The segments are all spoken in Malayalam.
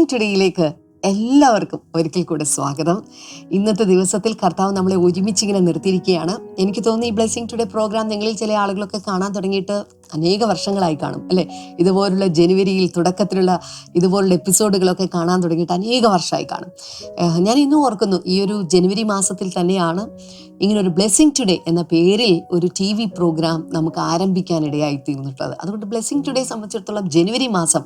ബ്ലെസ്സിങ് ടുഡേയിലേക്ക് എല്ലാവർക്കും ഒരിക്കൽ കൂടെ സ്വാഗതം. ഇന്നത്തെ ദിവസത്തിൽ കർത്താവ് നമ്മളെ ഒരുമിച്ച് ഇങ്ങനെ നിർത്തിയിരിക്കുകയാണ്. എനിക്ക് തോന്നുന്നു ഈ ബ്ലെസ്സിങ് ടുഡേ പ്രോഗ്രാം നിങ്ങളിൽ ചില ആളുകളൊക്കെ കാണാൻ തുടങ്ങിയിട്ട് അനേക വർഷങ്ങളായി കാണും അല്ലേ? ഇതുപോലുള്ള ജനുവരിയിൽ തുടക്കത്തിലുള്ള ഇതുപോലുള്ള എപ്പിസോഡുകളൊക്കെ കാണാൻ തുടങ്ങിയിട്ട് അനേക വർഷമായി കാണും. ഞാൻ ഇന്നും ഓർക്കുന്നു ഈ ഒരു ജനുവരി മാസത്തിൽ തന്നെയാണ് ഇങ്ങനെ ഒരു ബ്ലെസ്സിങ് ടുഡേ എന്ന പേരിൽ ഒരു ടി വി പ്രോഗ്രാം നമുക്ക് ആരംഭിക്കാനിടയായി തീർന്നിട്ടുള്ളത്. അതുകൊണ്ട് ബ്ലെസ്സിങ് ടുഡേ സംബന്ധിച്ചിടത്തോളം ജനുവരി മാസം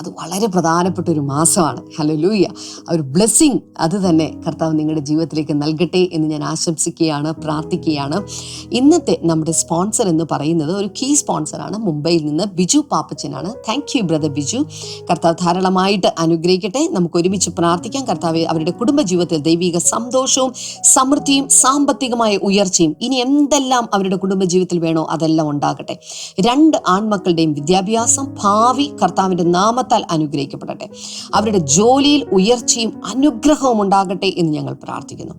അത് വളരെ പ്രധാനപ്പെട്ട ഒരു മാസമാണ്. ഹലോ ലൂയ ആ ഒരു ബ്ലെസ്സിങ് അത് തന്നെ കർത്താവ് നിങ്ങളുടെ ജീവിതത്തിലേക്ക് നൽകട്ടെ എന്ന് ഞാൻ ആശംസിക്കുകയാണ് പ്രാർത്ഥിക്കുകയാണ്. ഇന്നത്തെ നമ്മുടെ സ്പോൺസർ എന്ന് പറയുന്നത് ഒരു കീ സ്പോൺസറാണ് മുംബൈയിൽ നിന്ന് Biju പാപ്പച്ചനാണ്. Thank you brother Biju. കർത്താവ് ധാരാളമായിട്ട് അനുഗ്രഹിക്കട്ടെ. നമുക്ക് ഒരുമിച്ച് പ്രാർത്ഥിക്കാം. കർത്താവ് അവരുടെ കുടുംബ ജീവിതത്തിൽ ദൈവിക സന്തോഷവും സമൃദ്ധിയും സാമ്പത്തികമായ ഉയർച്ചയും ഇനി എന്തെല്ലാം അവരുടെ കുടുംബജീവിതത്തിൽ വേണോ അതെല്ലാം ഉണ്ടാകട്ടെ. രണ്ട് ആൺമക്കളുടെയും വിദ്യാഭ്യാസം ഭാവി കർത്താവിന്റെ നാമത്താൽ അനുഗ്രഹിക്കപ്പെടട്ടെ. അവരുടെ ജോലിയിൽ ഉയർച്ചയും അനുഗ്രഹവും ഉണ്ടാകട്ടെ എന്ന് ഞങ്ങൾ പ്രാർത്ഥിക്കുന്നു.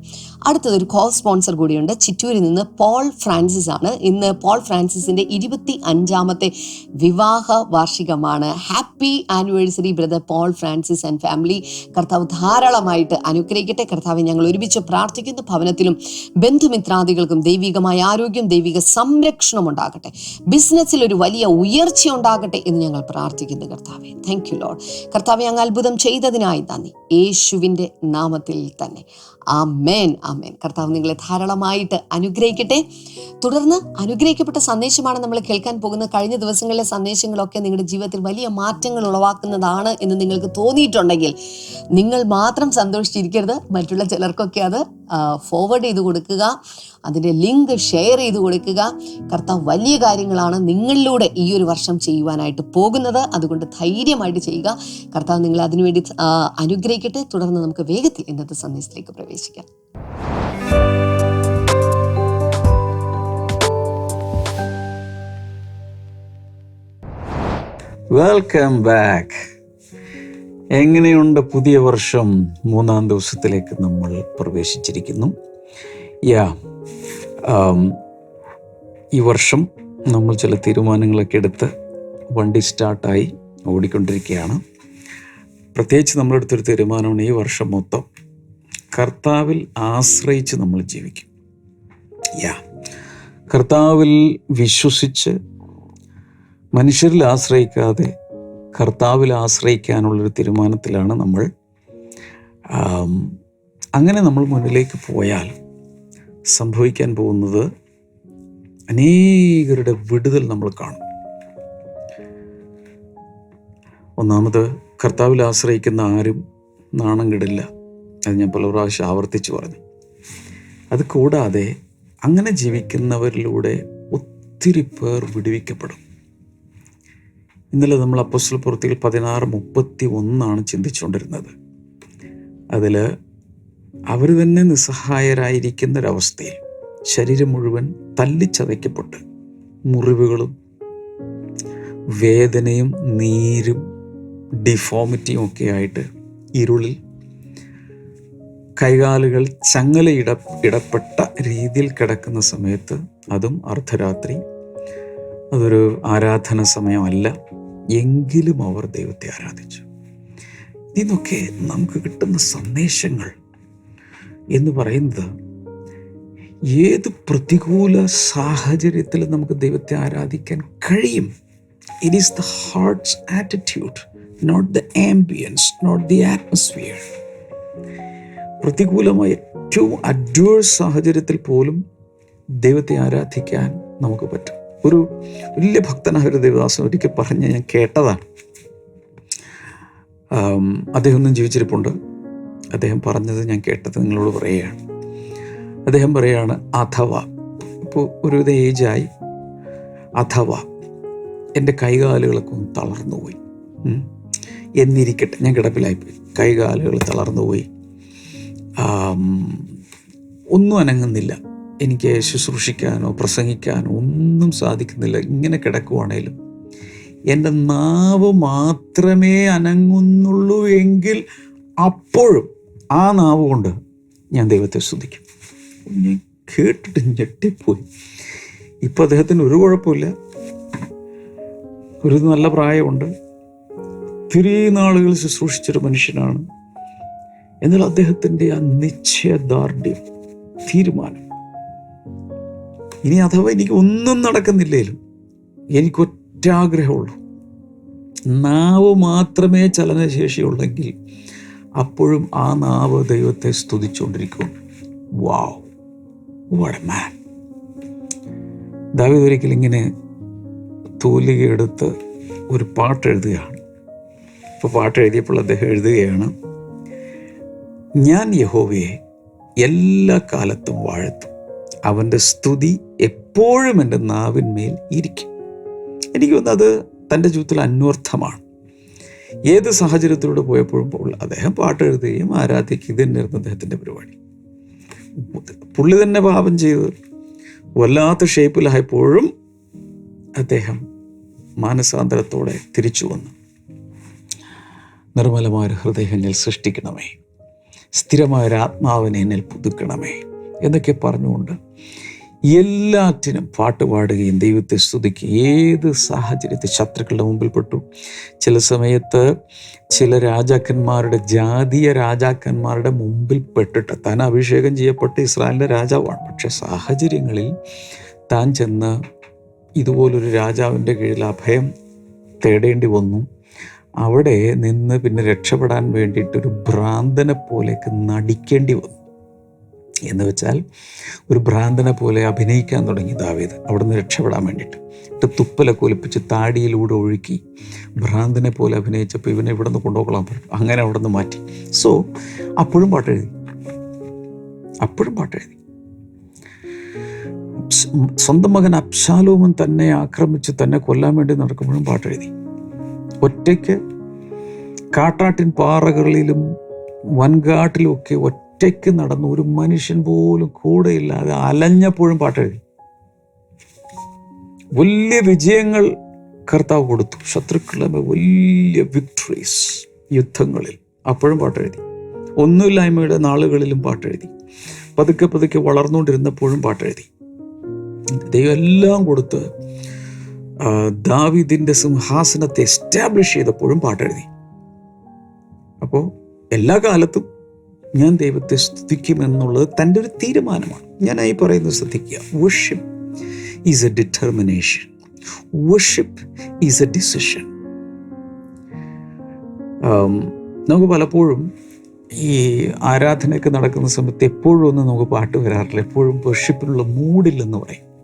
അടുത്തത് ഒരു കോൾ സ്പോൺസർ കൂടിയുണ്ട്. ചിറ്റൂരിൽ നിന്ന് പോൾ ഫ്രാൻസിസ് ആണ്. ഇന്ന് പോൾ ഫ്രാൻസിസിന്റെ ഇരുപത്തി അഞ്ചാമത്തെ വിവാഹ വാർഷികമാണ്. Happy anniversary brother Paul Francis and family കർത്താവ് ധാരാളമായിട്ട് അനുഗ്രഹിക്കട്ടെ. കർത്താവ് ഞങ്ങൾ ഒരുമിച്ച് പ്രാർത്ഥിക്കുന്ന. ഭവനത്തിലും ബന്ധുമിത്രാദികൾക്കും ദൈവികമായ ആരോഗ്യം ദൈവിക സംരക്ഷണം ഉണ്ടാകട്ടെ. ബിസിനസ്സിൽ ഒരു വലിയ ഉയർച്ച ഉണ്ടാകട്ടെ എന്ന് ഞങ്ങൾ പ്രാർത്ഥിക്കുന്നു കർത്താവെ. താങ്ക് യു ലോഡ് കർത്താവ് ഞങ്ങൾ അത്ഭുതം ചെയ്തതിനായി നന്ദി. യേശുവിന്റെ നാമത്തിൽ തന്നെ. ആ മേൻ ആ മേൻ കർത്താവ് നിങ്ങളെ ധാരാളമായിട്ട് അനുഗ്രഹിക്കട്ടെ. തുടർന്ന് അനുഗ്രഹിക്കപ്പെട്ട സന്ദേശമാണ് നമ്മൾ കേൾക്കാൻ പോകുന്ന കഴിഞ്ഞ ദിവസങ്ങളിലെ സന്ദേശങ്ങളൊക്കെ നിങ്ങളുടെ ജീവിതത്തിൽ വലിയ മാറ്റങ്ങൾ ഉളവാക്കുന്നതാണ് എന്ന് നിങ്ങൾക്ക് തോന്നിയിട്ടുണ്ടെങ്കിൽ നിങ്ങൾ മാത്രം സന്തോഷിച്ചിരിക്കരുത്. മറ്റുള്ള ചിലർക്കൊക്കെ അത് ഫോർവേഡ് ചെയ്ത് കൊടുക്കുക. അതിന്റെ ലിങ്ക് ഷെയർ ചെയ്ത് കൊടുക്കുക. കർത്താവ് വലിയ കാര്യങ്ങളാണ് നിങ്ങളിലൂടെ ഈ ഒരു വർഷം ചെയ്യുവാനായിട്ട് പോകുന്നത്. അതുകൊണ്ട് ധൈര്യമായിട്ട് ചെയ്യുക. കർത്താവ് നിങ്ങൾ അതിനുവേണ്ടി അനുഗ്രഹിക്കട്ടെ. തുടർന്ന് നമുക്ക് വേഗത്തിൽ ഇന്നത്തെ സന്ദേശത്തിലേക്ക് പ്രവേശിക്കാം. വെൽക്കം ബാക്ക് എങ്ങനെയുണ്ട് പുതിയ വർഷം? മൂന്നാം ദിവസത്തിലേക്ക് നമ്മൾ പ്രവേശിച്ചിരിക്കുന്നു. യാ ഈ വർഷം നമ്മൾ ചില തീരുമാനങ്ങളൊക്കെ എടുത്ത് വണ്ടി സ്റ്റാർട്ടായി ഓടിക്കൊണ്ടിരിക്കുകയാണ്. പ്രത്യേകിച്ച് നമ്മളെടുത്തൊരു തീരുമാനമാണ് ഈ വർഷം മൊത്തം. കർത്താവിൽ ആശ്രയിച്ച് നമ്മൾ ജീവിക്കും. യാ കർത്താവിൽ വിശ്വസിച്ച് മനുഷ്യരിൽ ആശ്രയിക്കാതെ കർത്താവിൽ ആശ്രയിക്കാനുള്ളൊരു തീരുമാനത്തിലാണ് നമ്മൾ അങ്ങനെ നമ്മൾ മുന്നിലേക്ക് പോയാൽ സംഭവിക്കാൻ പോകുന്നത് അനേകരുടെ വിടുതൽ നമ്മൾ കാണും. ഒന്നാമത് കർത്താവിൽ ആശ്രയിക്കുന്ന ആരും നാണം കിടില്ല. അത് ഞാൻ പല പ്രാവശ്യം ആവർത്തിച്ച് പറഞ്ഞു. അത് കൂടാതെ അങ്ങനെ ജീവിക്കുന്നവരിലൂടെ ഒത്തിരി പേർ വിടുവിക്കപ്പെടും. ഇന്നലെ നമ്മൾ അപ്പോസ്റ്റൽ പുറത്തിൽ പതിനാറ് മുപ്പത്തി ഒന്നാണ് ചിന്തിച്ചുകൊണ്ടിരുന്നത്. അതിൽ അവർ തന്നെ നിസ്സഹായരായിരിക്കുന്ന ഒരവസ്ഥയിൽ ശരീരം മുഴുവൻ തല്ലിച്ചതയ്ക്കപ്പെട്ട് മുറിവുകളും വേദനയും നീരും ഡിഫോമിറ്റിയും ഒക്കെ ആയിട്ട് ഇരുളിൽ കൈകാലുകൾ ചങ്ങലയിട ഇടപ്പെട്ട രീതിയിൽ കിടക്കുന്ന സമയത്ത് അതും അർദ്ധരാത്രി. അതൊരു ആരാധന സമയമല്ല. എങ്കിലും അവർ ദൈവത്തെ ആരാധിച്ചു. ഇതൊക്കെ നമുക്ക് കിട്ടുന്ന സന്ദേശങ്ങൾ എന്ന് പറയുന്നത് ഏത് പ്രതികൂല സാഹചര്യത്തിൽ നമുക്ക് ദൈവത്തെ ആരാധിക്കാൻ കഴിയും? It is the heart's attitude not the ambience not the atmosphere പ്രതികൂലമായ ഏറ്റവും അഡ്വേഴ്സ് സാഹചര്യത്തിൽ പോലും ദൈവത്തെ ആരാധിക്കാൻ നമുക്ക് പറ്റും. ഒരു വലിയ ഭക്തനായ ഒരു ദേവദാസൻ ഒരിക്കൽ പറഞ്ഞ് ഞാൻ കേട്ടതാണ്. അദ്ദേഹം ഒന്നും ജീവിച്ചിരിപ്പുണ്ട്. അദ്ദേഹം പറഞ്ഞത് ഞാൻ കേട്ടത് നിങ്ങളോട് പറയുകയാണ്. അദ്ദേഹം പറയുകയാണ് അഥവാ. ഇപ്പോൾ ഒരുവിധ ഏജായി. അഥവാ. എന്റെ കൈകാലുകളൊക്കെ ഒന്ന് തളർന്നുപോയി. ഉം. എന്നിരിക്കട്ടെ. ഞാൻ കിടപ്പിലായിപ്പോയി. കൈകാലുകൾ തളർന്നുപോയി. ആം, ഒന്നും അനങ്ങുന്നില്ല. എനിക്ക് ശുശ്രൂഷിക്കാനോ പ്രസംഗിക്കാനോ ഒന്നും സാധിക്കുന്നില്ല. ഇങ്ങനെ കിടക്കുവാണേലും. എന്റെ നാവ് മാത്രമേ അനങ്ങുന്നുള്ളൂ എങ്കിൽ അപ്പോഴും ആ നാവ് കൊണ്ട് ഞാൻ ദൈവത്തെ സ്തുതിക്കും. ഞാൻ കേട്ടിട്ട് ഞെട്ടിപ്പോയി. ഇപ്പം അദ്ദേഹത്തിന് ഒരു കുഴപ്പമില്ല. ഒരു നല്ല പ്രായമുണ്ട്. ഒത്തിരി നാളുകൾ ശുശ്രൂഷിച്ചൊരു മനുഷ്യനാണ്. എന്നാൽ അദ്ദേഹത്തിന്റെ ആ നിശ്ചയദാർഢ്യം തീരുമാനം. ഇനി അഥവാ എനിക്ക് ഒന്നും നടക്കുന്നില്ലേലും എനിക്കൊറ്റ ആഗ്രഹമുള്ളൂ നാവ് മാത്രമേ ചലനശേഷിയുള്ളെങ്കിൽ അപ്പോഴും ആ നാവ് ദൈവത്തെ സ്തുതിച്ചുകൊണ്ടിരിക്കും വാവ് വാട്ട് മാൻ ദാവീദ് ഒരിക്കൽ ഇങ്ങനെ തൂലിക എടുത്ത് ഒരു പാട്ട് എഴുതുകയാണ് അപ്പോൾ പാട്ട് എഴുതിയപ്പോൾ അദ്ദേഹം എഴുതുകയാണ് ഞാൻ യഹോവയെ എല്ലാ കാലത്തും വാഴത്തും. അവന്റെ സ്തുതി എപ്പോഴും എന്റെ നാവിന്മേൽ ഇരിക്കും. എനിക്ക് അത് തന്റെ ജീവിതത്തിൽ അന്വർത്ഥമാണ്. ഏത് സാഹചര്യത്തിലൂടെ പോയപ്പോഴും അദ്ദേഹം പാട്ട് എഴുതുകയും ആരാധിക്കുക ഇത് തന്നെയായിരുന്നു അദ്ദേഹത്തിന്റെ പരിപാടി. പുള്ളി തന്നെ പാപം ചെയ്ത് വല്ലാത്ത ഷേപ്പിലായപ്പോഴും അദ്ദേഹം മാനസാന്തരത്തോടെ തിരിച്ചു വന്നു. നിർമ്മലമായ ഹൃദയങ്ങൾ സൃഷ്ടിക്കണമേ. സ്ഥിരമായ ഒരു ആത്മാവിനെ എന്നിൽ പുതുക്കണമേ എന്നൊക്കെ പറഞ്ഞുകൊണ്ട് എല്ലാറ്റിനും പാട്ട് പാടുകയും ദൈവത്തെ സ്തുതിക്കുകയും ഏത് സാഹചര്യത്തിൽ ശത്രുക്കളുടെ മുമ്പിൽ പെട്ടു ചില സമയത്ത് ചില രാജാക്കന്മാരുടെ ജാതീയ രാജാക്കന്മാരുടെ മുമ്പിൽ പെട്ടിട്ട് താൻ അഭിഷേകം ചെയ്യപ്പെട്ട ഇസ്രായേലിന്റെ രാജാവാണ്. പക്ഷേ സാഹചര്യങ്ങളിൽ താൻ ചെന്ന് ഇതുപോലൊരു രാജാവിന്റെ കീഴിൽ അഭയം തേടേണ്ടി വന്നു. അവിടെ നിന്ന് പിന്നെ രക്ഷപ്പെടാൻ വേണ്ടിയിട്ടൊരു ഭ്രാന്തനെ പോലെയൊക്കെ നടിക്കേണ്ടി വന്നു. എന്ന് വെച്ചാൽ ഒരു ഭ്രാന്തനെ പോലെ അഭിനയിക്കാൻ തുടങ്ങി ദാവീദ്. അവിടെ നിന്ന് രക്ഷപ്പെടാൻ വേണ്ടിയിട്ട്. എന്നിട്ട് തുപ്പലൊക്കെ ഒലിപ്പിച്ച് താടിയിലൂടെ ഒഴുക്കി ഭ്രാന്തനെ പോലെ അഭിനയിച്ചപ്പോൾ ഇവനെ ഇവിടെ നിന്ന് കൊണ്ടുപോകളാൻ പറ്റും അങ്ങനെ അവിടെ നിന്ന് മാറ്റി. സോ അപ്പോഴും പാട്ടെഴുതി അപ്പോഴും പാട്ടെഴുതി സ്വന്തം മകൻ അബ്ശാലോമൻ തന്നെ ആക്രമിച്ച് തന്നെ കൊല്ലാൻ വേണ്ടി നടക്കുമ്പോഴും പാട്ടെഴുതി ഒറ്റയ്ക്ക് കാട്ടാട്ടിൻ പാറകളിലും വൻകാട്ടിലും ഒക്കെ ഒറ്റയ്ക്ക് നടന്നു ഒരു മനുഷ്യൻ പോലും കൂടെയില്ലാതെ അലഞ്ഞപ്പോഴും പാട്ടെഴുതി വലിയ വിജയങ്ങൾ കർത്താവ് കൊടുത്തു. ശത്രുക്കളുടെ വലിയ വിക്ടറീസ് യുദ്ധങ്ങളിൽ അപ്പോഴും പാട്ടെഴുതി ഒന്നുമില്ലായ്മയുടെ നാളുകളിലും പാട്ടെഴുതി പതുക്കെ പതുക്കെ വളർന്നുകൊണ്ടിരുന്നപ്പോഴും പാട്ടെഴുതി ദൈവം എല്ലാം കൊടുത്ത് ആ, ദാവീദിന്റെ സിംഹാസനത്തെ എസ്റ്റാബ്ലിഷ് ചെയ്തപ്പോഴും പാട്ടെഴുതി. അപ്പോൾ എല്ലാ കാലത്തും ഞാൻ ദൈവത്തെ സ്തുതിക്കുമെന്നുള്ളത് തന്റെ ഒരു തീരുമാനമാണ്. ഞാനായി പറയുന്നത് ശ്രദ്ധിക്കുക. Worship is a determination worship is a decision നമുക്ക് പലപ്പോഴും ഈ ആരാധനയൊക്കെ നടക്കുന്ന സമയത്ത് എപ്പോഴും ഒന്നും നമുക്ക് പാട്ട് വരാറില്ല. എപ്പോഴും വർഷിപ്പിനുള്ള മൂഡില്ലെന്ന് പറയും.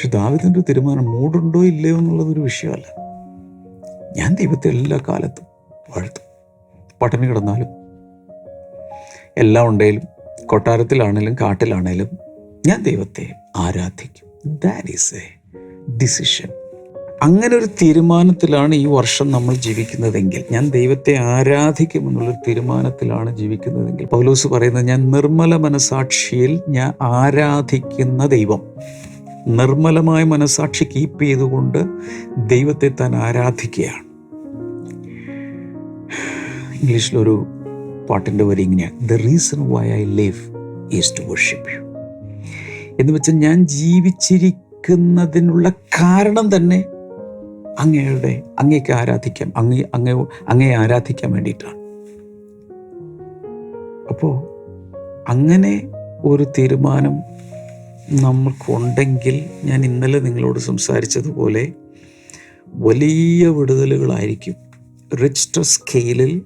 പക്ഷെ ദാവിദിന്റെ തീരുമാനം മൂടുണ്ടോ ഇല്ലയോ എന്നുള്ളതൊരു വിഷയമല്ല. ഞാൻ ദൈവത്തെ എല്ലാ കാലത്തും വാഴ്ത്തും. പട്ടിണി കിടന്നാലും എല്ലാം ഉണ്ടെങ്കിലും കൊട്ടാരത്തിലാണേലും കാട്ടിലാണേലും ഞാൻ ദൈവത്തെ ആരാധിക്കും. ദാറ്റ് ഈസ് എ ഡിസിഷൻ അങ്ങനെ ഒരു തീരുമാനത്തിലാണ് ഈ വർഷം നമ്മൾ ജീവിക്കുന്നതെങ്കിൽ ഞാൻ ദൈവത്തെ ആരാധിക്കും എന്നുള്ളൊരു തീരുമാനത്തിലാണ് ജീവിക്കുന്നതെങ്കിൽ പൗലോസ് പറയുന്നത് ഞാൻ നിർമ്മല മനസാക്ഷിയിൽ ഞാൻ ആരാധിക്കുന്ന ദൈവം. നിർമ്മലമായ മനസാക്ഷി കീപ്പ് ചെയ്തുകൊണ്ട് ദൈവത്തെ താൻ ആരാധിക്കുകയാണ്. ഇംഗ്ലീഷിലൊരു പാട്ടിന്റെ വരി ഇങ്ങനെയാണ് the reason why I live is to worship you എന്ന് വെച്ചാൽ ഞാൻ ജീവിച്ചിരിക്കുന്നതിനുള്ള കാരണം തന്നെ അങ്ങയുടെ അങ്ങേക്ക് ആരാധിക്കാം അങ്ങേ അങ്ങേ അങ്ങയെ ആരാധിക്കാൻ വേണ്ടിയിട്ടാണ്. അപ്പോൾ അങ്ങനെ ഒരു തീരുമാനം നമ്മൾക്കുണ്ടെങ്കിൽ ഞാൻ ഇന്നലെ നിങ്ങളോട് സംസാരിച്ചതുപോലെ വലിയ വിടുതലുകളായിരിക്കും. റിച്ച്റ്റർ സ്കെയിലിൽ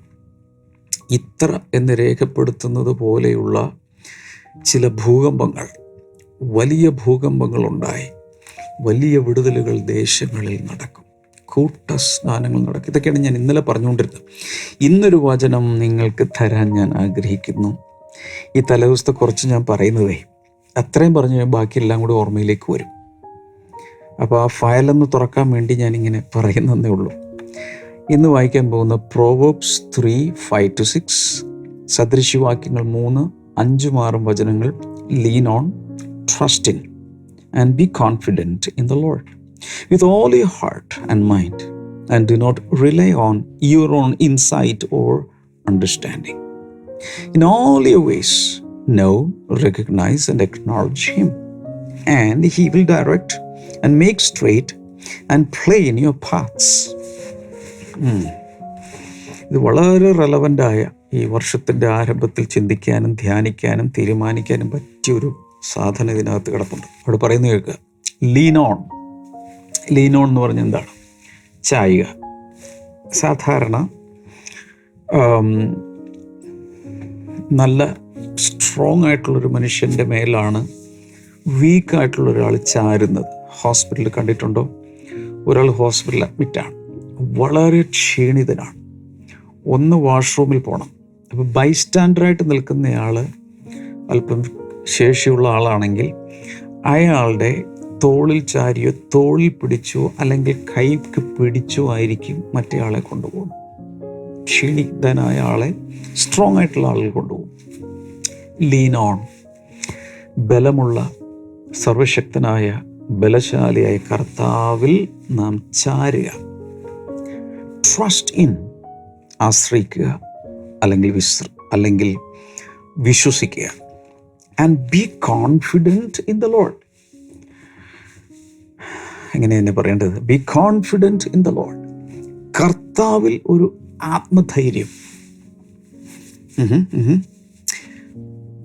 ഇത്ര എന്ന് രേഖപ്പെടുത്തുന്നത് പോലെയുള്ള ചില ഭൂകമ്പങ്ങൾ വലിയ ഭൂകമ്പങ്ങളുണ്ടായി. വലിയ വിടുതലുകൾ ദേശങ്ങളിൽ നടക്കും. കൂട്ട സ്നാനങ്ങൾ നടക്കും. ഇതൊക്കെയാണ് ഞാൻ ഇന്നലെ പറഞ്ഞുകൊണ്ടിരുന്നത്. ഇന്നൊരു വചനം നിങ്ങൾക്ക് തരാൻ ഞാൻ ആഗ്രഹിക്കുന്നു. ഈ തലേദിവസത്തെ കുറച്ച് ഞാൻ പറയുന്നതേ. അത്രയും പറഞ്ഞ് ബാക്കിയെല്ലാം കൂടി ഓർമ്മയിലേക്ക് വരും. അപ്പോൾ ആ ഫയലൊന്ന് തുറക്കാൻ വേണ്ടി ഞാനിങ്ങനെ പറയുന്നതേ ഉള്ളൂ. ഇന്ന് വായിക്കാൻ പോകുന്ന Proverbs three five to six സദൃശ്യവാക്യങ്ങൾ മൂന്ന് അഞ്ചും ആറും വചനങ്ങൾ lean on trusting and be confident in the Lord with all your heart and mind and do not rely on your own insight or understanding in all your ways, know, recognize, and acknowledge Him, and He will direct and make straight and play in your paths. Hmm. ഇത് വളരെ ആയ ഈ വർഷത്തിന്റെ ആരംഭത്തിൽ ചിന്തിക്കാനും ധ്യാനിക്കാനും തീരുമാനിക്കാനും പറ്റിയൊരു സാധനം ഇതിനകത്ത് കിടപ്പുണ്ട്. അവിടെ പറയുന്നത് കേൾക്കുക. ലീനോൺ ലീനോൺ എന്ന് പറഞ്ഞാൽ എന്താണ്? ചായുക. സാധാരണ നല്ല സ്ട്രോങ് ആയിട്ടുള്ളൊരു മനുഷ്യന്റെ മേലാണ് വീക്ക് ആയിട്ടുള്ള ഒരാൾ ചാരുന്നത്. ഹോസ്പിറ്റലിൽ കണ്ടിട്ടുണ്ടോ? ഒരാൾ ഹോസ്പിറ്റലിൽ അഡ്മിറ്റാണ് വളരെ ക്ഷീണിതനാണ്. ഒന്ന് വാഷ്റൂമിൽ പോകണം അപ്പോൾ ബൈസ്റ്റാൻഡറായിട്ട് നിൽക്കുന്നയാൾ അല്പം ശേഷിയുള്ള ആളാണെങ്കിൽ അയാളുടെ തോളിൽ ചാരിയോ തോളിൽ പിടിച്ചോ അല്ലെങ്കിൽ കൈക്ക് പിടിച്ചോ ആയിരിക്കും മറ്റേ ആളെ കൊണ്ടുപോകുന്നത്. ക്ഷീണിതനായ ആളെ സ്ട്രോങ് ആയിട്ടുള്ള ആളുകൾ കൊണ്ടുപോകും. ലീൻ ഓൺ ബലമുള്ള സർവശക്തനായ ബലശാലിയായ കർത്താവിൽ നാം ചാരുക. ട്രസ്റ്റ് ഇൻ ആശ്രയിക്കുക അല്ലെങ്കിൽ വിശ്ര അല്ലെങ്കിൽ വിശ്വസിക്കുക. And be confident in the Lord എങ്ങനെ തന്നെ പറയേണ്ടത്? Be confident in the Lord കർത്താവിൽ ഒരു ആത്മധൈര്യം.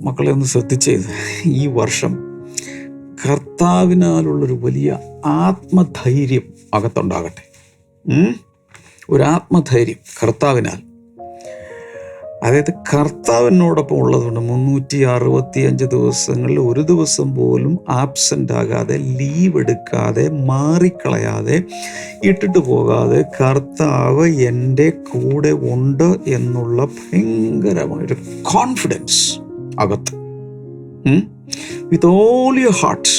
മക്കളെ ഒന്ന് ശ്രദ്ധിച്ചേ. ഈ വർഷം കർത്താവിനാലുള്ളൊരു വലിയ ആത്മധൈര്യം അകത്തുണ്ടാകട്ടെ? ഒരു ആത്മധൈര്യം കർത്താവിനാൽ. അതായത് കർത്താവിനോടൊപ്പം ഉള്ളതുകൊണ്ട് മുന്നൂറ്റി അറുപത്തി അഞ്ച് ദിവസങ്ങളിൽ ഒരു ദിവസം പോലും ആബ്സെന്റ് ആകാതെ ലീവ് എടുക്കാതെ മാറിക്കളയാതെ ഇട്ടിട്ട് പോകാതെ കർത്താവ് എന്റെ കൂടെ ഉണ്ട് എന്നുള്ള ഭയങ്കരമായൊരു കോൺഫിഡൻസ് അകത്ത്. വിത്ത് ഓൾ യുവർ ഹാർട്ട്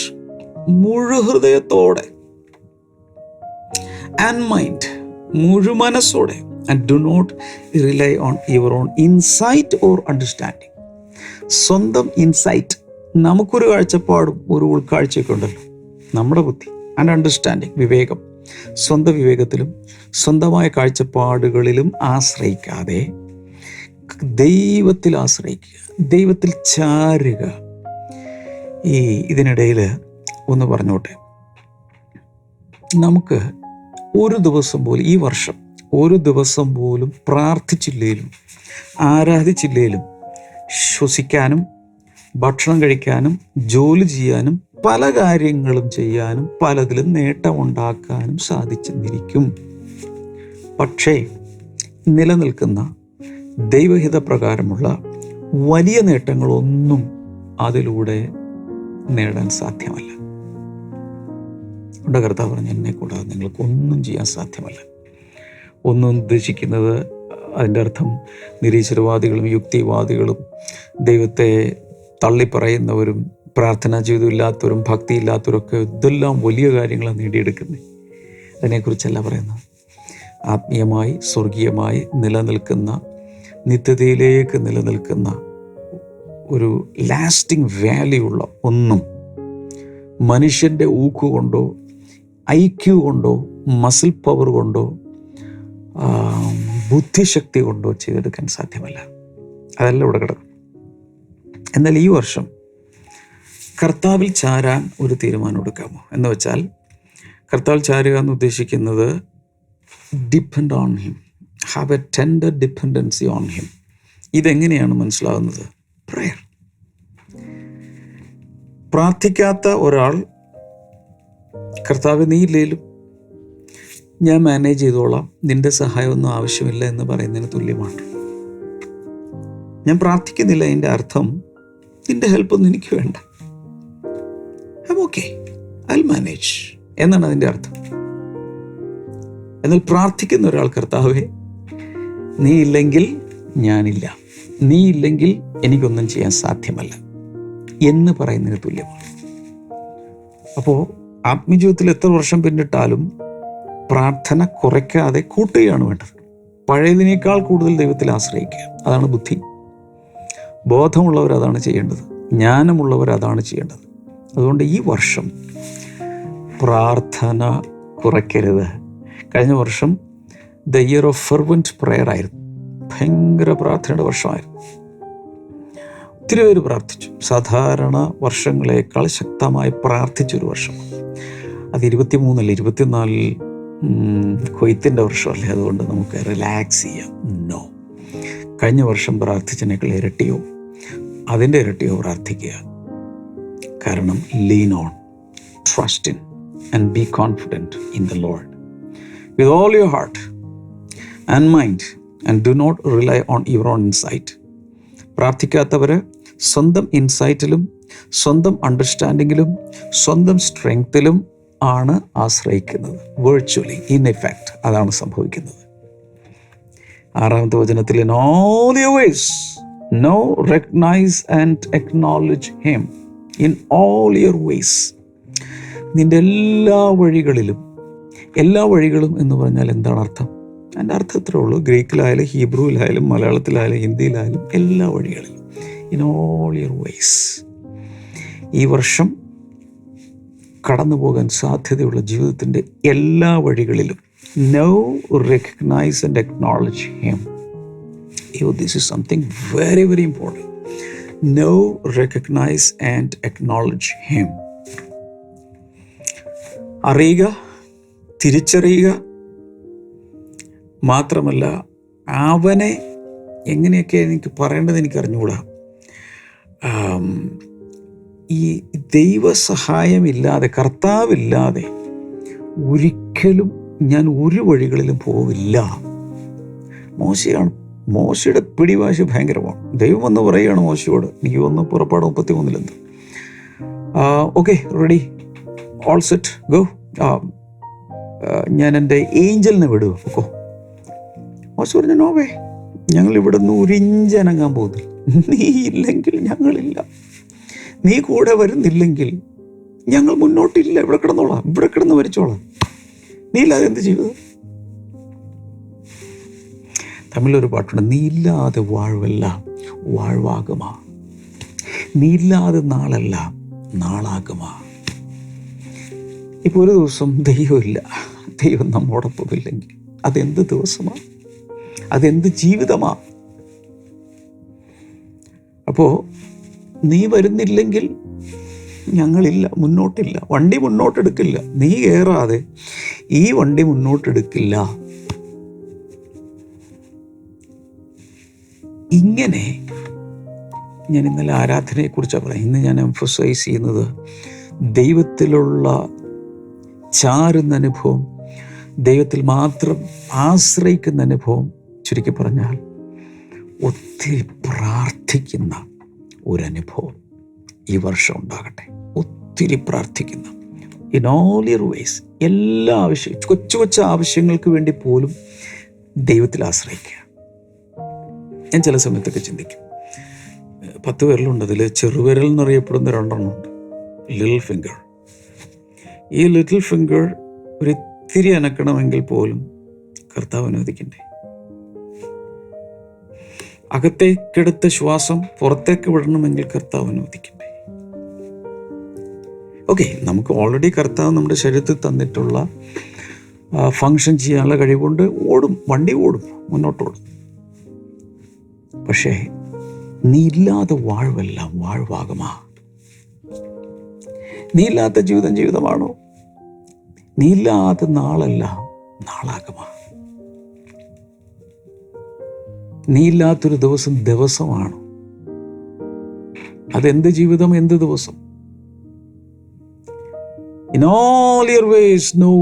മുഴുഹൃദയത്തോടെ and mind മുഴുമനസ്സോടെ and do not rely on your own insight or understanding സ്വന്തം ഇൻസൈറ്റ് നമുക്കൊരു കാഴ്ചപ്പാടും ഒരു ഉൾക്കാഴ്ചയൊക്കെ ഉണ്ടല്ലോ. നമ്മുടെ ബുദ്ധി ആൻഡ് അണ്ടർസ്റ്റാൻഡിങ് വിവേകം. സ്വന്തം വിവേകത്തിലും സ്വന്തമായ കാഴ്ചപ്പാടുകളിലും ആശ്രയിക്കാതെ ദൈവത്തിൽ ആശ്രയിക്കുക ദൈവത്തിൽ ചാരുക. ഈ ഇതിനിടയിൽ ഒന്ന് പറഞ്ഞോട്ടെ. നമുക്ക് ഒരു ദിവസം പോലും ഈ വർഷം ഒരു ദിവസം പോലും പ്രാർത്ഥിച്ചില്ലേലും ആരാധിച്ചില്ലേലും ശ്വസിക്കാനും ഭക്ഷണം കഴിക്കാനും ജോലി ചെയ്യാനും പല കാര്യങ്ങളും ചെയ്യാനും പലതിലും നേട്ടമുണ്ടാക്കാനും സാധിച്ചെന്നിരിക്കും പക്ഷേ നിലനിൽക്കുന്ന ദൈവഹിത പ്രകാരമുള്ള വലിയ നേട്ടങ്ങളൊന്നും അതിലൂടെ നേടാൻ സാധ്യമല്ല. ഉണ്ട് കർത്താവ് പറഞ്ഞു എന്നെ കൂടാതെ നിങ്ങൾക്കൊന്നും ചെയ്യാൻ സാധ്യമല്ല. ഒന്നും ഉദ്ദേശിക്കുന്നത് അതിന്റെ അർത്ഥം നിരീശ്വരവാദികളും യുക്തിവാദികളും ദൈവത്തെ തള്ളിപ്പറയുന്നവരും പ്രാർത്ഥനാ ജീവിതം ഇല്ലാത്തവരും ഭക്തി ഇല്ലാത്തവരൊക്കെ ഇതെല്ലാം വലിയ കാര്യങ്ങളാണ് നേടിയെടുക്കുന്നത്. അതിനെക്കുറിച്ചല്ല പറയുന്നത്. ആത്മീയമായി സ്വർഗീയമായി നിലനിൽക്കുന്ന നിത്യതയിലേക്ക് നിലനിൽക്കുന്ന ഒരു ലാസ്റ്റിംഗ് വാല്യൂ ഉള്ള ഒന്നും മനുഷ്യന്റെ ഊക്ക് കൊണ്ടോ ഐ ഐക്യു കൊണ്ടോ മസിൽ പവർ കൊണ്ടോ ബുദ്ധിശക്തി കൊണ്ടോ ചെയ്തെടുക്കാൻ സാധ്യമല്ല. അതല്ല ഇവിടെ കിടക്കും എന്നാൽ ഈ വർഷം കർത്താവിൽ ചാരാൻ ഒരു തീരുമാനം എടുക്കാമോ? എന്ന് വെച്ചാൽ കർത്താവിൽ ചാരുക എന്ന് ഉദ്ദേശിക്കുന്നത് depend on him have a tender dependency on him ഇതെങ്ങനെയാണ് മനസ്സിലാകുന്നത്? പ്രയർ പ്രാർത്ഥിക്കാത്ത ഒരാൾ കർത്താവ് നീ ഇല്ലേലും ഞാൻ മാനേജ് ചെയ്തോളാം. നിന്റെ സഹായമൊന്നും ആവശ്യമില്ല എന്ന് പറയുന്നതിന് തുല്യമാണ്. ഞാൻ പ്രാർത്ഥിക്കുന്നില്ല എന്റെ അർത്ഥം നിന്റെ ഹെൽപ്പൊന്നും എനിക്ക് വേണ്ട. ഐ ഓക്കെ ഐ മാനേജ് എന്നാണ് അതിന്റെ അർത്ഥം. എന്നാൽ പ്രാർത്ഥിക്കുന്ന ഒരാൾ കർത്താവെ നീ ഇല്ലെങ്കിൽ ഞാനില്ല. നീ ഇല്ലെങ്കിൽ എനിക്കൊന്നും ചെയ്യാൻ സാധ്യമല്ല. എന്ന് പറയുന്നതിന് തുല്യമാണ്. അപ്പോൾ ആത്മജീവിതത്തിൽ എത്ര വർഷം പിന്നിട്ടാലും പ്രാർത്ഥന കുറയ്ക്കാതെ കൂട്ടുകയാണ് വേണ്ടത്. പഴയതിനേക്കാൾ കൂടുതൽ ദൈവത്തിൽ ആശ്രയിക്കുക. അതാണ് ബുദ്ധി. ബോധമുള്ളവർ അതാണ് ചെയ്യേണ്ടത്. ജ്ഞാനമുള്ളവർ അതാണ് ചെയ്യേണ്ടത്. അതുകൊണ്ട് ഈ വർഷം പ്രാർത്ഥന കുറയ്ക്കരുത്. കഴിഞ്ഞ വർഷം the year of fervent prayer ആയിരുന്നു. ഭയങ്കര പ്രാർത്ഥനയുടെ വർഷമായിരുന്നു. ഒത്തിരി പേര് പ്രാർത്ഥിച്ചു. സാധാരണ വർഷങ്ങളേക്കാൾ ശക്തമായി പ്രാർത്ഥിച്ചൊരു വർഷം. അത് ഇരുപത്തി മൂന്നല്ല ഇരുപത്തിനാലിൽ കൊയ്ത്തിന്റെ വർഷമല്ലേ? അതുകൊണ്ട് നമുക്ക് റിലാക്സ് ചെയ്യാം. നോ കഴിഞ്ഞ വർഷം പ്രാർത്ഥിച്ചതിനേക്കാൾ ഇരട്ടിയോ? അതിന്റെ ഇരട്ടിയോ പ്രാർത്ഥിക്കുക. കാരണം lean on trust in and be confident in the Lord with all your heart and mind and do not rely on your own insight പ്രാർത്ഥിക്കാത്തവർ സ്വന്തം ഇൻസൈറ്റിലും സ്വന്തം അണ്ടർസ്റ്റാൻഡിങ്ങിലും സ്വന്തം സ്ട്രെങ്ത്തിലും ആണ് ആശ്രയിക്കുന്നത്. വെർച്വലി ഇൻ എഫാക്ട് അതാണ് സംഭവിക്കുന്നത്. ആറാമത്തെ വചനത്തിൽ in all your ways know recognise and acknowledge him in all your ways നിന്റെ എല്ലാ വഴികളിലും എല്ലാ വഴികളും എന്ന് പറഞ്ഞാൽ എന്താണ് അർത്ഥം? അതിന്റെ അർത്ഥത്തിലേ ഉള്ളൂ. ഗ്രീക്കിലായാലും ഹീബ്രുവിലായാലും മലയാളത്തിലായാലും ഹിന്ദിയിലായാലും എല്ലാ വഴികളിലും ഇൻ ഓൾ യുവർ വൈസ് ഈ വർഷം കടന്നു പോകാൻ സാധ്യതയുള്ള ജീവിതത്തിന്റെ എല്ലാ വഴികളിലും know recognise and acknowledge him yo this is something very very important know recognise and acknowledge him അറിയുക തിരിച്ചറിയുക മാത്രമല്ല അവനെ എങ്ങനെയൊക്കെ എനിക്ക് പറയേണ്ടത് എനിക്ക് അറിഞ്ഞുകൂടാ ഈ ദൈവസഹായമില്ലാതെ കർത്താവില്ലാതെ ഒരിക്കലും ഞാൻ ഒരു വഴികളിലും പോവില്ല. മോശയാണ്. മോശയുടെ പിടിവാശി ഭയങ്കരമാണ്. ദൈവം എന്ന് പറയുകയാണ് മോശയോട്. എനിക്ക് ഒന്ന് പുറപ്പാട് മുപ്പത്തി മൂന്നിലെന്ത് okay ready. All set go. ഞാൻ എന്റെ ഏഞ്ചലിനെ വിടുക. ഓക്കോ. മോശം പറഞ്ഞു നോവേ. ഞങ്ങൾ ഇവിടെ നിന്ന് ഉരിഞ്ചനങ്ങാൻ പോകുന്നില്ല. നീ ഇല്ലെങ്കിൽ ഞങ്ങളില്ല. നീ കൂടെ വരുന്നില്ലെങ്കിൽ ഞങ്ങൾ മുന്നോട്ടില്ല. ഇവിടെ കിടന്നോളാം. ഇവിടെ കിടന്ന് വരച്ചോളാം നീ ഇല്ലാതെ എന്ത് ചെയ്തത് തമിഴിലൊരു പാട്ടുണ്ട്. നീ ഇല്ലാതെ വാഴ്വല്ല വാഴ്വാകുമാ. നീ ഇല്ലാതെ നാളല്ല നാളാകുമാ. ഇപ്പോൾ ഒരു ദിവസം ദൈവമില്ല. ദൈവം നമ്മോടൊപ്പം ഇല്ലെങ്കിൽ അതെന്ത് ദിവസമാണ് അതെന്ത് ജീവിതമാ? അപ്പോൾ നീ വരുന്നില്ലെങ്കിൽ ഞങ്ങളില്ല മുന്നോട്ടില്ല. വണ്ടി മുന്നോട്ടെടുക്കില്ല. നീ കയറാതെ ഈ വണ്ടി മുന്നോട്ടെടുക്കില്ല. ഇങ്ങനെ ഞാൻ ഇന്നലെ ആരാധനയെക്കുറിച്ചാണ് പറയാം ഇന്ന് ഞാൻ എംഫസൈസ് ചെയ്യുന്നത് ദൈവത്തിലുള്ള ചാരുന്ന അനുഭവം ദൈവത്തിൽ മാത്രം ആശ്രയിക്കുന്ന അനുഭവം ചുരുക്കി പറഞ്ഞാൽ ഒത്തിരി പ്രാർത്ഥിക്കുന്ന ഒരനുഭവം ഈ വർഷം ഉണ്ടാകട്ടെ. ഒത്തിരി പ്രാർത്ഥിക്കുന്ന. ഇൻ ഓൾ ഇയർ വേസ് എല്ലാ ആവശ്യം കൊച്ചു കൊച്ചു ആവശ്യങ്ങൾക്ക് വേണ്ടി പോലും ദൈവത്തിൽ ആശ്രയിക്കുക. ഞാൻ ചില സമയത്തൊക്കെ ചിന്തിക്കും. പത്ത് വിരലുണ്ട് അതിൽ ചെറുവിരൽ എന്നറിയപ്പെടുന്ന രണ്ടെണ്ണമുണ്ട് ലിറ്റിൽ ഫിംഗർ ഈ ലിറ്റിൽ ഫിംഗർ ഒരിത്തിരി അനക്കണമെങ്കിൽ പോലും കർത്താവ് അനുവദിക്കണ്ടേ? അകത്തേക്കെടുത്ത ശ്വാസം പുറത്തേക്ക് വിടണമെങ്കിൽ കർത്താവ് അനുവദിക്കണ്ടേ ഓക്കെ നമുക്ക് ഓൾറെഡി കർത്താവ് നമ്മുടെ ശരീരത്തിൽ തന്നിട്ടുള്ള ഫങ്ഷൻ ചെയ്യാനുള്ള കഴിവുകൊണ്ട് ഓടും വണ്ടി ഓടും മുന്നോട്ട് ഓടും. പക്ഷേ നീ ഇല്ലാതെ വാഴ്വെല്ലാം വാഴ്വാകുമാ. നീ ഇല്ലാത്ത ജീവിതം ജീവിതമാണോ? നീ ഇല്ലാത്ത നാളെല്ലാം നാളാകുമാ. നീ ഇല്ലാത്തൊരു ദിവസം ദിവസമാണ്? അതെന്ത് ജീവിതം എന്ത് ദിവസം? In all your ways, know,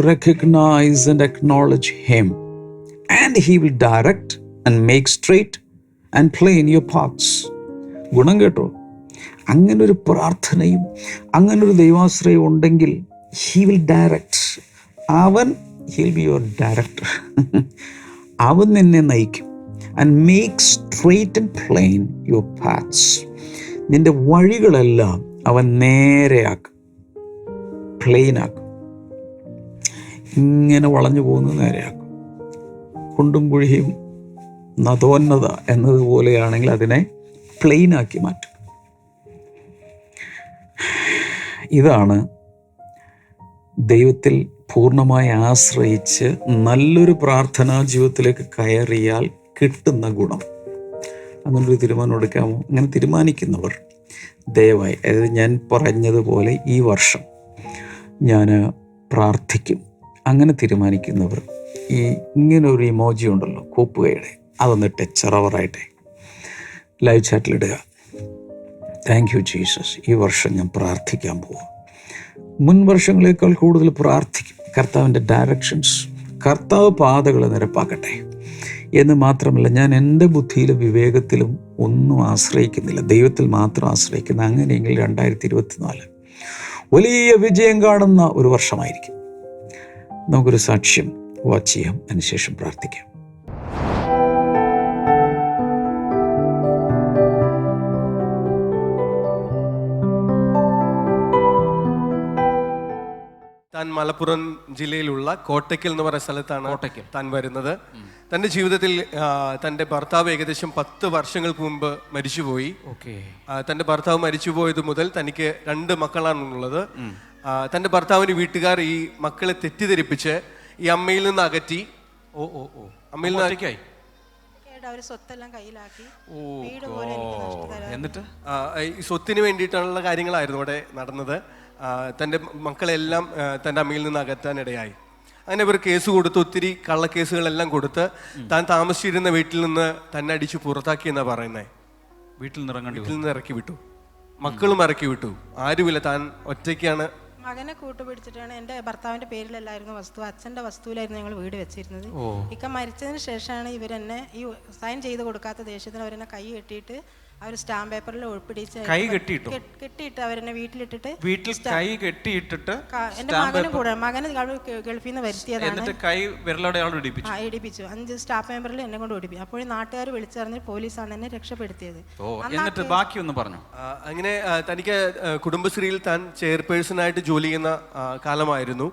recognize, and acknowledge Him, and He will direct and make straight and plain your paths. ഗുണം കേട്ടോ. അങ്ങനെ ഒരു പ്രാർത്ഥനയും അങ്ങനെ ഒരു ദൈവാശ്രയം ഉണ്ടെങ്കിൽ ഹി വിൽ ഡയറക്റ്റ് അവൻ ഹിൽ ബി യുവർ ഡയറക്ടർ അവൻ നിന്നെ നയിക്കും. And make straight and plain your paths നിന്റെ വഴികളെല്ലാം അവൻ നേരെയാക്കും പ്ലെയിനാക്കും ഇങ്ങനെ വളഞ്ഞു പോകുന്നത് നേരെയാക്കും. കുണ്ടും കുഴിയും നതോന്നത എന്നതുപോലെയാണെങ്കിൽ അതിനെ പ്ലെയിനാക്കി മാറ്റും. ഇതാണ് ദൈവത്തിൽ പൂർണമായി ആശ്രയിച്ച് നല്ലൊരു പ്രാർത്ഥനാ ജീവിതത്തിലേക്ക് കയറിയാൽ കിട്ടുന്ന ഗുണം. അങ്ങനൊരു തീരുമാനം എടുക്കാമോ? അങ്ങനെ തീരുമാനിക്കുന്നവർ ദയവായി അതായത് ഞാൻ പറഞ്ഞതുപോലെ ഈ വർഷം ഞാൻ പ്രാർത്ഥിക്കും. അങ്ങനെ തീരുമാനിക്കുന്നവർ ഈ ഇങ്ങനെ ഒരു ഇമോജി ഉണ്ടല്ലോ കൂപ്പുകയുടെ അതൊന്നിട്ട് ചെറവറായിട്ടെ ലൈവ് ചാറ്റിലിടുക. താങ്ക് യു ജീസസ് ഈ വർഷം ഞാൻ പ്രാർത്ഥിക്കാൻ പോവാം. മുൻ വർഷങ്ങളേക്കാൾ കൂടുതൽ പ്രാർത്ഥിക്കും. കർത്താവിന്റെ ഡയറക്ഷൻസ് കർത്താവ് പാതകൾ നിരപ്പാക്കട്ടെ. എന്ന് മാത്രമല്ല ഞാൻ എന്റെ ബുദ്ധിയിലും വിവേകത്തിലും ഒന്നും ആശ്രയിക്കുന്നില്ല. ദൈവത്തിൽ മാത്രം ആശ്രയിക്കുന്ന അങ്ങനെയെങ്കിൽ രണ്ടായിരത്തി ഇരുപത്തിനാല് വലിയ വിജയം കാണുന്ന ഒരു വർഷമായിരിക്കും. നമുക്കൊരു സാക്ഷ്യം വാച്ച് ചെയ്യാം. അതിനുശേഷം പ്രാർത്ഥിക്കാം. താൻ മലപ്പുറം ജില്ലയിലുള്ള കോട്ടയ്ക്കൽ എന്ന് പറയുന്ന സ്ഥലത്താണ് കോട്ടയ്ക്കൽ. താൻ വരുന്നത്. തന്റെ ജീവിതത്തിൽ തന്റെ തന്റെ ഭർത്താവ് ഏകദേശം പത്ത് വർഷങ്ങൾക്ക് മുമ്പ് മരിച്ചുപോയി. ഓക്കെ. തന്റെ തന്റെ ഭർത്താവ് മരിച്ചുപോയത് മുതൽ തനിക്ക് രണ്ട് മക്കളാണ് ഉള്ളത് തന്റെ ഭർത്താവിന് വീട്ടുകാർ ഈ മക്കളെ തെറ്റിദ്ധരിപ്പിച്ച് ഈ അമ്മയിൽ നിന്ന് അകറ്റി. ഓ ഓ ഓ. അമ്മയിൽ നിന്ന് അകറ്റി സ്വത്തെല്ലാം കയ്യിലാക്കി. ഓ വീട് പോലും എനിക്ക് എന്നിട്ട്? ഈ സ്വത്തിന് വേണ്ടിയിട്ടുള്ള കാര്യങ്ങളായിരുന്നു അവിടെ നടന്നത്. തന്റെ മക്കളെല്ലാം തന്റെ അമ്മയിൽ നിന്ന് അകറ്റാനിടയായി അങ്ങനെ ഇവർ കേസ് കൊടുത്ത് ഒത്തിരി കള്ളക്കേസുകളെല്ലാം കൊടുത്ത് താൻ താമസിച്ചിരുന്ന വീട്ടിൽ നിന്ന് തന്നെ അടിച്ച് പുറത്താക്കി എന്നാ പറയുന്നത് വീട്ടിൽ നിന്ന് വീട്ടിൽ നിന്ന് ഇറക്കി വിട്ടു. മക്കളും ഇറക്കി വിട്ടു. ആരുമില്ല താൻ ഒറ്റയ്ക്കാണ്. മകനെ കൂട്ടുപിടിച്ചിട്ടാണ് എന്റെ ഭർത്താവിന്റെ പേരിലല്ലായിരുന്നു വസ്തു അച്ഛന്റെ വസ്തുവിലായിരുന്നു ഞങ്ങൾ വീട് വെച്ചിരുന്നത്. ഇക്ക മരിച്ചതിന് ശേഷമാണ് ഇവരെന്നെ ഈ സൈൻ ചെയ്ത് കൊടുക്കാത്ത ദേഷ്യത്തിന് അവരെന്നെ കൈ കെട്ടിയിട്ട് അവർ സ്റ്റാമ്പ് പേപ്പറിൽ ഒഴിപ്പിടിച്ച് കൈ കെട്ടിയിട്ടു. കെട്ട്- കെട്ടിയിട്ട് അവരെന്നെ വീട്ടിലിട്ടിട്ട് വീട്ടിൽ കൈ കെട്ടിയിട്ടിട്ട് എന്റെ എന്റെ മകനും കൂടെ മകന് ഗൾ- ഗൾഫിൽ നിന്ന് വരുത്തിയതാണ്. എന്നിട്ട് കൈ വിരലോടെ ഇടിപ്പിച്ചു. ആ ഇടിപ്പിച്ചു. അഞ്ച് സ്റ്റാഫ് മെമ്പറിൽ എന്നെ കൊണ്ട് ഓടിപ്പിച്ചു അപ്പോൾ നാട്ടുകാർ വിളിച്ചറിഞ്ഞ് പോലീസാണ് എന്നെ രക്ഷപ്പെടുത്തിയത്. ഓ എന്നിട്ട് ബാക്കി ഒന്ന് പറഞ്ഞു? അങ്ങനെ തനിക്ക് കുടുംബശ്രീയിൽ താൻ ചെയർപേഴ്സൺ ആയിട്ട് ജോലി ചെയ്യുന്ന കാലമായിരുന്നു.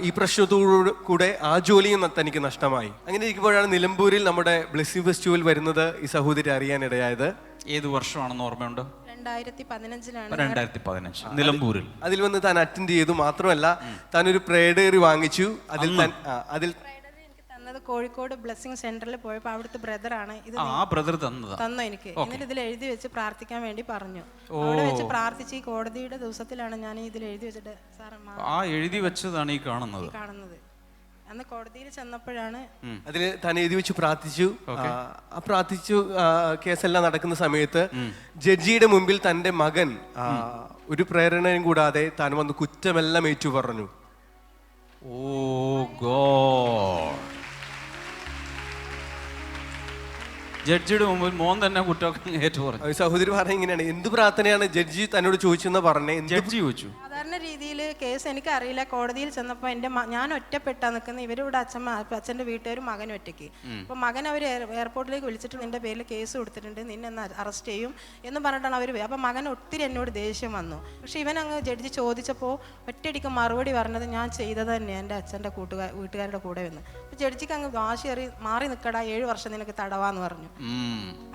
ഈ പ്രശ്നത്തോടു കൂടെ ആ ജോലിയും തനിക്ക് നഷ്ടമായി. അങ്ങനെ ഇരിക്കുമ്പോഴാണ് നിലമ്പൂരിൽ നമ്മുടെ ബ്ലെസ്സിംഗ് ഫെസ്റ്റിവൽ വരുന്നത് ഈ സഹോദരി അറിയാനിടയായത്. ഏത് വർഷമാണെന്ന് ഓർമ്മയുണ്ട്? രണ്ടായിരത്തി പതിനഞ്ചിലാണ് രണ്ടായിരത്തി പതിനഞ്ച് നിലമ്പൂരിൽ. അതിൽ വന്ന് താൻ അറ്റൻഡ് ചെയ്തു. മാത്രമല്ല താൻ ഒരു പ്രേഡറി വാങ്ങിച്ചു. അതിൽ താൻ ആ, അതിൽ പ്രൈഡറി എനിക്ക് തന്നത് കോഴിക്കോട് ബ്ലെസ്സിങ് സെന്ററിൽ പോയപ്പോൾ അവിടുത്തെ ബ്രദറാണ് ഇത് ആ ബ്രദർ തന്നതാ. തന്നു എനിക്ക്? എന്നിട്ട് ഇതിൽ എഴുതി വെച്ച് പ്രാർത്ഥിക്കാൻ വേണ്ടി പറഞ്ഞു. അവിടെ വെച്ച് പ്രാർത്ഥിച്ച് ഈ കോടതിയുടെ ദിവസത്തിലാണ് ഞാൻ ഇതിൽ എഴുതി വെച്ചിട്ട് സാർ ആ എഴുതി വെച്ചതാണ് ഈ കാണുന്നത്. കാണുന്നത്. അന്ന് കോടതിയിൽ ചെന്നപ്പോഴാണ് അതിൽ താൻ എഴുതി വെച്ച് പ്രാർത്ഥിച്ചു. ആ, പ്രാർത്ഥിച്ചു ആ, കേസെല്ലാം നടക്കുന്ന സമയത്ത് ജഡ്ജിയുടെ മുമ്പിൽ തന്റെ മകൻ ആ, ഒരു പ്രേരണയും കൂടാതെ താൻ വന്ന് കുറ്റമെല്ലാം ഏറ്റു പറഞ്ഞു ഓ ഗോ ജഡ്ജിയുടെ മുമ്പിൽ മോൻ തന്നെ കുറ്റമൊക്കെ ഏറ്റു പറഞ്ഞു ആ, സഹോദരി പറഞ്ഞ ഇങ്ങനെയാണ്. എന്ത് പ്രാർത്ഥനയാണ് ജഡ്ജി തന്നോട് ചോദിച്ചെന്ന് പറഞ്ഞേ? എന്ത് ജഡ്ജി ചോദിച്ചു. സാധാരണ രീതിയിൽ കേസ് എനിക്ക് അറിയില്ല കോടതിയിൽ ചെന്നപ്പോൾ എന്റെ ഞാൻ ഒറ്റപ്പെട്ടാ നിൽക്കുന്ന. ഇവരിവിടെ അച്ഛൻ അച്ഛന്റെ വീട്ടുകാരും മകൻ ഒറ്റയ്ക്ക്. അപ്പോൾ മകൻ അവർ എയർപോർട്ടിലേക്ക് വിളിച്ചിട്ട് നിന്റെ പേരിൽ കേസ് കൊടുത്തിട്ടുണ്ട്. നിന്നെ അറസ്റ്റ് ചെയ്യും എന്ന് പറഞ്ഞിട്ടാണ് അവർ അപ്പോൾ മകൻ ഒത്തിരി എന്നോട് ദേഷ്യം വന്നു. പക്ഷേ ഇവൻ അങ്ങ് ജഡ്ജി ചോദിച്ചപ്പോൾ ഒറ്റയടിക്ക് മറുപടി പറഞ്ഞത് ഞാൻ ചെയ്തത് തന്നെ എന്റെ അച്ഛന്റെ കൂട്ടുകാർ വീട്ടുകാരുടെ കൂടെ വന്ന് അപ്പോൾ ജഡ്ജിക്ക് അങ്ങ് വാശിയേറി മാറി നിൽക്കടാ ഏഴ് വർഷം നിനക്ക് തടവാന്ന് പറഞ്ഞു.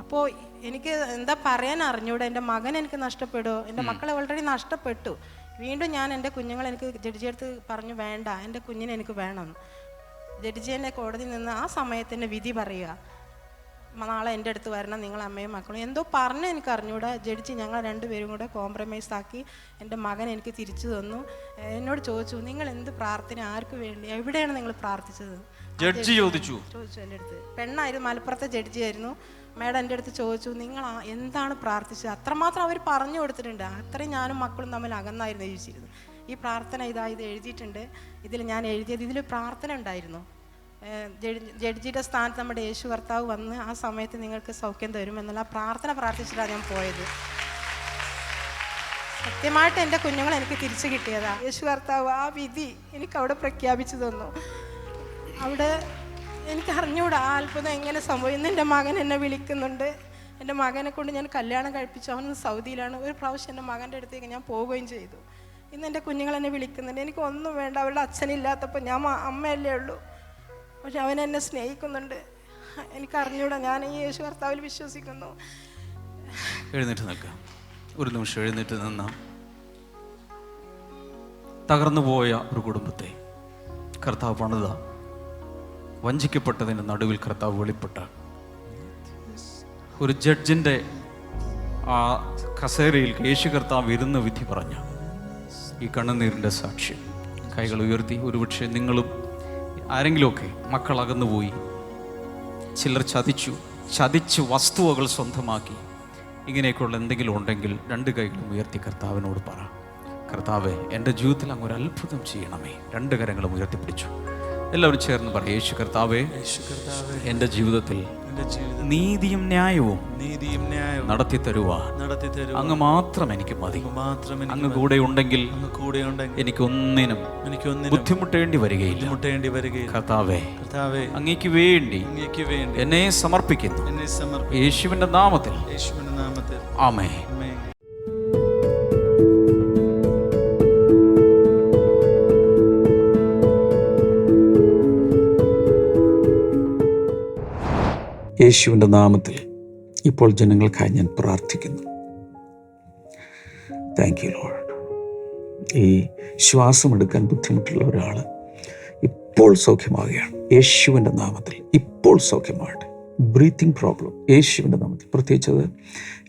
അപ്പോൾ എനിക്ക് എന്താ പറയാൻ അറിഞ്ഞൂടെ എന്റെ മകൻ എനിക്ക് നഷ്ടപ്പെടുമോ എന്റെ മക്കളെ ഓൾറെഡി നഷ്ടപ്പെട്ടു. വീണ്ടും ഞാൻ എന്റെ കുഞ്ഞുങ്ങൾ എനിക്ക് ജഡ്ജി അടുത്ത് പറഞ്ഞു വേണ്ട എന്റെ കുഞ്ഞിനെ എനിക്ക് വേണം. ജഡ്ജി എന്നെ കോടതി നിന്ന് ആ സമയത്തിന്റെ വിധി പറയുക. നാളെ എന്റെ അടുത്ത് വരണം നിങ്ങൾ അമ്മയും മക്കളും. എന്തോ പറഞ്ഞ് എനിക്ക് അറിഞ്ഞൂടാ. ജഡ്ജി ഞങ്ങൾ രണ്ടുപേരും കൂടെ കോംപ്രമൈസ് ആക്കി എന്റെ മകൻ എനിക്ക് തിരിച്ചു തന്നു. എന്നോട് ചോദിച്ചു നിങ്ങൾ എന്ത് പ്രാർത്ഥന? ആർക്ക് വേണ്ടി? എവിടെയാണ് നിങ്ങൾ പ്രാർത്ഥിച്ചത്? ജഡ്ജി ചോദിച്ചു. ചോദിച്ചു എന്റെ അടുത്ത്. പെണ്ണായിരുന്നു മലപ്പുറത്തെ ജഡ്ജിയായിരുന്നു. മേഡം എന്റെ അടുത്ത് ചോദിച്ചു നിങ്ങൾ എന്താണ് പ്രാർത്ഥിച്ചത്? അത്രമാത്രം അവർ പറഞ്ഞു കൊടുത്തിട്ടുണ്ട്. അത്രയും ഞാനും മക്കളും തമ്മിൽ അകന്നായിരുന്നു ജീവിച്ചിരുന്നത്. ഈ പ്രാർത്ഥന ഇതാ ഇത് എഴുതിയിട്ടുണ്ട്. ഇതിൽ ഞാൻ എഴുതിയത് ഇതിൽ പ്രാർത്ഥന ഉണ്ടായിരുന്നു. ജഡ്ജിയുടെ സ്ഥാനത്ത് നമ്മുടെ യേശു കർത്താവ് വന്ന് ആ സമയത്ത് നിങ്ങൾക്ക് സൗഖ്യം തരുമെന്നുള്ള പ്രാർത്ഥന പ്രാർത്ഥിച്ചിട്ടാണ് ഞാൻ പോയത്. സത്യമായിട്ട് എന്റെ കുഞ്ഞുങ്ങൾ എനിക്ക് തിരിച്ചു കിട്ടിയതാണ് യേശു കർത്താവ് ആ വിധി എനിക്ക് അവിടെ പ്രഖ്യാപിച്ചു തന്നു. അവിടെ എനിക്ക് അറിഞ്ഞൂടാ അത്ഭുതം എങ്ങനെ സംഭവിക്കുന്നു എന്റെ മകൻ എന്നെ വിളിക്കുന്നുണ്ട്. എന്റെ മകനെ കൊണ്ട് ഞാൻ കല്യാണം കഴിപ്പിച്ചു. അവൻ സൗദിയിലാണ്. ഒരു പ്രാവശ്യം എന്റെ മകന്റെ അടുത്തേക്ക് ഞാൻ പോവുകയും ചെയ്തു. ഇന്ന് എന്റെ കുഞ്ഞുങ്ങൾ എന്നെ വിളിക്കുന്നുണ്ട്. എനിക്ക് ഒന്നും വേണ്ട. അവരുടെ അച്ഛനില്ലാത്തപ്പോൾ ഞാൻ അമ്മയല്ലേ ഉള്ളൂ. പക്ഷെ അവൻ എന്നെ സ്നേഹിക്കുന്നുണ്ട്. എനിക്ക് അറിഞ്ഞുകൂടാ ഞാൻ ഈ യേശു കർത്താവിൽ വിശ്വസിക്കുന്നു. എഴുന്നേറ്റ് നിൽക്കാം. ഒരു നിമിഷം എഴുന്നേറ്റ് നിന്ന. തകർന്നു പോയ ഒരു കുടുംബത്തെ കർത്താവ് പണിത. വഞ്ചിക്കപ്പെട്ടതിന്റെ നടുവിൽ കർത്താവ് വെളിപ്പെട്ട ഒരു ജഡ്ജിന്റെ ആ കസേരയിൽ യേശു കർത്താവ് ഇരുന്ന് വിധി പറഞ്ഞ ഈ കണ്ണുനീരിന്റെ സാക്ഷ്യം. കൈകൾ ഉയർത്തി ഒരുപക്ഷെ നിങ്ങളും ആരെങ്കിലുമൊക്കെ മക്കൾ അകന്നുപോയി. ചിലർ ചതിച്ചു ചതിച്ച് വസ്തുവകൾ സ്വന്തമാക്കി. ഇങ്ങനെയൊക്കെയുള്ള എന്തെങ്കിലും ഉണ്ടെങ്കിൽ രണ്ട് കൈകളും ഉയർത്തി കർത്താവിനോട് പറ. കർത്താവെ എന്റെ ജീവിതത്തിൽ അങ്ങ് ഒരു അത്ഭുതം ചെയ്യണമേ. രണ്ട് കരങ്ങളും ഉയർത്തിപ്പിടിച്ചു. എല്ലാവരും ചേർന്ന് പറയും. യേശു കർത്താവേ എന്റെ ജീവിതത്തിൽ നീതിയും ന്യായവും നീതിയും ന്യായവും നടത്തി തരുവാ. നടത്തി തരുക അങ്ങ് മാത്രം എനിക്ക് മതി. മാത്രം അങ്ങ് കൂടെ ഉണ്ടെങ്കിൽ അങ്ങ് കൂടെ ഉണ്ടെങ്കിൽ എനിക്കൊന്നിനും എനിക്കൊന്നും ബുദ്ധിമുട്ടേണ്ടി വരികയില്ല. ബുദ്ധിമുട്ടേണ്ടി വരികയില്ല. കർത്താവേ കർത്താവേ അങ്ങേക്ക് വേണ്ടി അങ്ങേക്ക് വേണ്ടി എന്നെ സമർപ്പിക്കുന്നു. എന്നെ സമർപ്പിക്കുന്നു. യേശുവിന്റെ നാമത്തിൽ. യേശുവിന്റെ നാമത്തിൽ. ആമേ യേശുവിന്റെ നാമത്തിൽ ഇപ്പോൾ ജനങ്ങൾക്കായി ഞാൻ പ്രാർത്ഥിക്കുന്നു. താങ്ക് യു ലോഡ് ഈ ശ്വാസമെടുക്കാൻ ബുദ്ധിമുട്ടുള്ള ഒരാൾ ഇപ്പോൾ സൗഖ്യമാവുകയാണ്. യേശുവിന്റെ നാമത്തിൽ ഇപ്പോൾ സൗഖ്യമാകട്ടെ. ബ്രീത്തിങ് പ്രോബ്ലം യേശുവിന്റെ നാമത്തിൽ. പ്രത്യേകിച്ച് അത്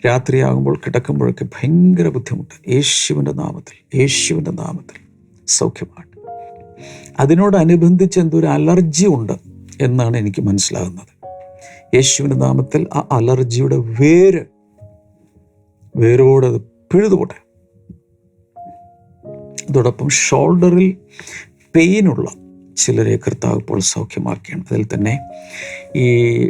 രാത്രിയാകുമ്പോൾ കിടക്കുമ്പോഴൊക്കെ ഭയങ്കര ബുദ്ധിമുട്ട്. യേശുവിന്റെ നാമത്തിൽ. യേശുവിന്റെ നാമത്തിൽ സൗഖ്യമാകട്ടെ. അതിനോടനുബന്ധിച്ച് എന്തോ ഒരു അലർജി ഉണ്ട് എന്നാണ് എനിക്ക് മനസ്സിലാകുന്നത്. യേശുവിന്റെ നാമത്തിൽ ആ അലർജിയുടെ വേര് വേരോട് അത് പിഴുതുപോട്ടെ. അതോടൊപ്പം ഷോൾഡറിൽ പെയിനുള്ള ചിലരെ കർത്താവ് ഇപ്പോൾ സൗഖ്യമാക്കിയാണ് അതിൽ തന്നെ ഈ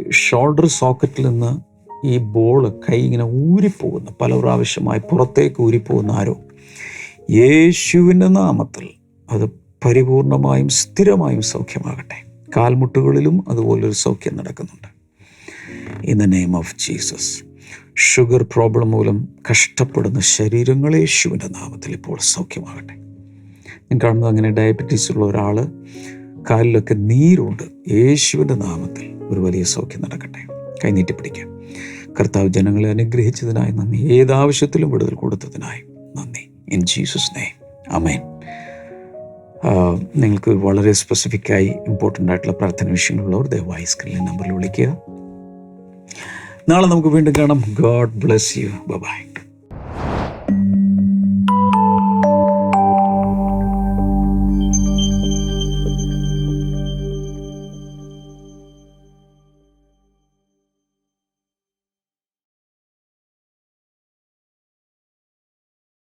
ഷോൾഡർ സോക്കറ്റിൽ നിന്ന് ഈ ബോൾ കൈ ഇങ്ങനെ ഊരിപ്പോകുന്ന പല പ്രാവശ്യമായി പുറത്തേക്ക് ഊരിപ്പോകുന്ന ആരോ യേശുവിന്റെ നാമത്തിൽ അത് പരിപൂർണമായും സ്ഥിരമായും സൗഖ്യമാകട്ടെ. കാൽമുട്ടുകളിലും അതുപോലൊരു സൗഖ്യം നടക്കുന്നുണ്ട്. In the name of Jesus sugar problem മൂലം കഷ്ടപ്പെടുന്ന ശരീരങ്ങൾ യേശുവിന്റെ നാമത്തിൽ ഇപ്പോൾ സൗഖ്യമാകട്ടെ. ഞാൻ കാണുന്നത് അങ്ങനെ ഡയബറ്റീസ് ഉള്ള ഒരാൾ കാലിലൊക്കെ നീരുണ്ട്. യേശുവിന്റെ നാമത്തിൽ ഒരു വലിയ സൗഖ്യം നടക്കട്ടെ. കൈനീട്ടി പിടിക്കാം. കർത്താവ് ജനങ്ങളെ അനുഗ്രഹിച്ചതിനായി നന്ദി. ഏതാവശ്യത്തിലും വിടുതൽ കൊടുത്തതിനായി നന്ദി. ഇൻ ജീസസ് നെയ്മ് അമേൻ നിങ്ങൾക്ക് വളരെ സ്പെസിഫിക്കായി ഇമ്പോർട്ടന്റ് ആയിട്ടുള്ള പ്രാർത്ഥന വിഷയങ്ങളുള്ളവർ ദയവായി സ്ക്രീനിൽ നമ്പറിൽ വിളിക്കുക. നാളെ നമുക്ക് വീണ്ടും കാണാം. God bless you. ബൈ